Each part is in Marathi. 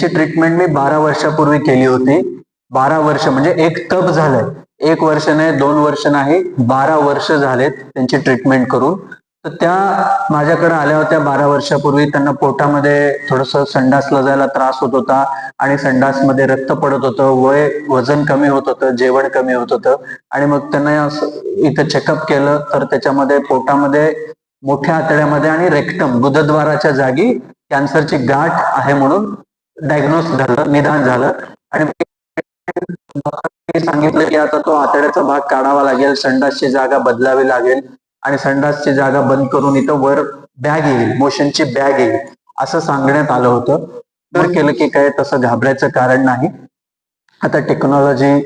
ची ट्रीटमेंट मी बारा वर्षापूर्वी केली होती. बारा वर्ष म्हणजे एक तप झालंय. एक वर्ष नाही दोन वर्ष नाही बारा वर्ष झालेत त्यांची ट्रीटमेंट करून. तर त्या माझ्याकडे आल्या होत्या बारा वर्षापूर्वी. त्यांना पोटामध्ये थोडस संडासला जायला त्रास होत होता आणि संडासमध्ये रक्त पडत होतं. वय वजन कमी होत होतं जेवण कमी होत होतं. आणि मग त्यांना असं इथं चेकअप केलं. तर त्याच्यामध्ये पोटामध्ये मोठ्या आतड्यामध्ये आणि रेक्टम बुधद्वाराच्या जागी कॅन्सरची गाठ आहे म्हणून डायग्नोस झालं निदान झालं. आणि सांगितलं की आता तो आतड्याचा भाग काढावा लागेल संडासची जागा बदलावी लागेल आणि संडासची जागा बंद करून इथं वर बॅग येईल मोशनची बॅग येईल असं सांगण्यात आलं होतं. तर केलं की काय तसं घाबरायचं कारण नाही. आता टेक्नॉलॉजी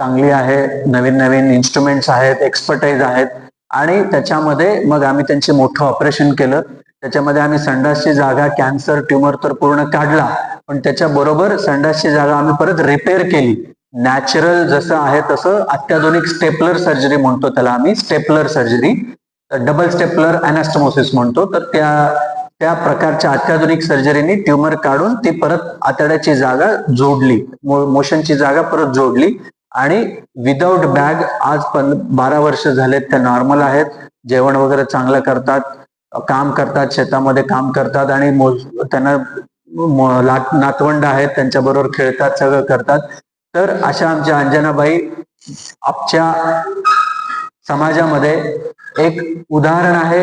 चांगली आहे नवीन नवीन इन्स्ट्रुमेंट्स आहेत एक्सपर्टाईज आहेत. आणि त्याच्यामध्ये मग आम्ही त्यांचे मोठं ऑपरेशन केलं. त्याच्यामध्ये आम्ही संडासची जागा कॅन्सर ट्युमर तर पूर्ण काढला. पण त्याच्याबरोबर संडासची जागा आम्ही परत रिपेअर केली. नॅचरल जसं आहे तसं अत्याधुनिक स्टेपलर सर्जरी म्हणतो त्याला आम्ही stapler surgery double stapler anastomosis म्हणतो. तर त्या त्या प्रकारच्या अत्याधुनिक सर्जरीने ट्युमर काढून ती परत आतड्याची जागा जोडली. मोशनची जागा परत जोडली. आणि विदाउट बॅग आज पण बारा वर्ष झालेत त्या नॉर्मल आहेत. जेवण वगैरे चांगलं करतात काम करतात शेतामध्ये काम करतात आणि मो- त्यांना नातवंड आहेत त्यांच्याबरोबर खेळतात सगळं करतात. तर अशा आमच्या अंजनाबाई आमच्या समाजामध्ये एक उदाहरण आहे.